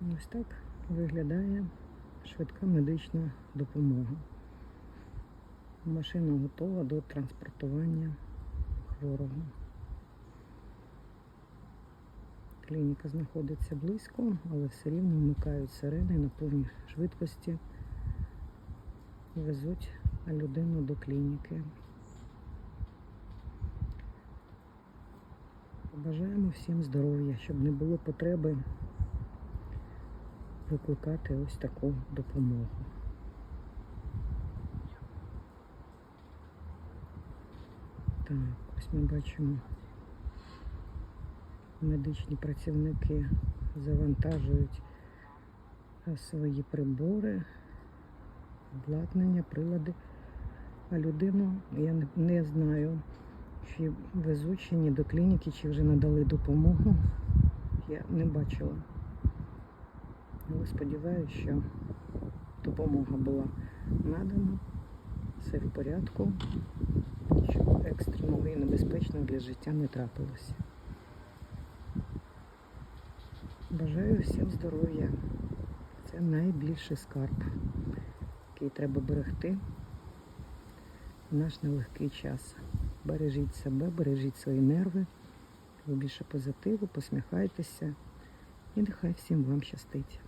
Ось так виглядає швидка медична допомога. Машина готова до транспортування хворого. Клініка знаходиться близько, але все рівно вмикають сирени на повній швидкості везуть людину до клініки. Бажаємо всім здоров'я, щоб не було потреби викликати ось таку допомогу. Так, ось ми бачимо, медичні працівники завантажують е, свої прибори, обладнання, прилади. А людину я не, знаю, чи везуть ні до клініки, чи вже надали допомогу. Я не бачила. Але сподіваюся, що допомога була надана, все в порядку, нічого екстреного і небезпечного для життя не трапилося. Бажаю всім здоров'я. Це найбільший скарб, який треба берегти в наш нелегкий час. Бережіть себе, бережіть свої нерви, ви більше позитиву, посміхайтеся і нехай всім вам щастить.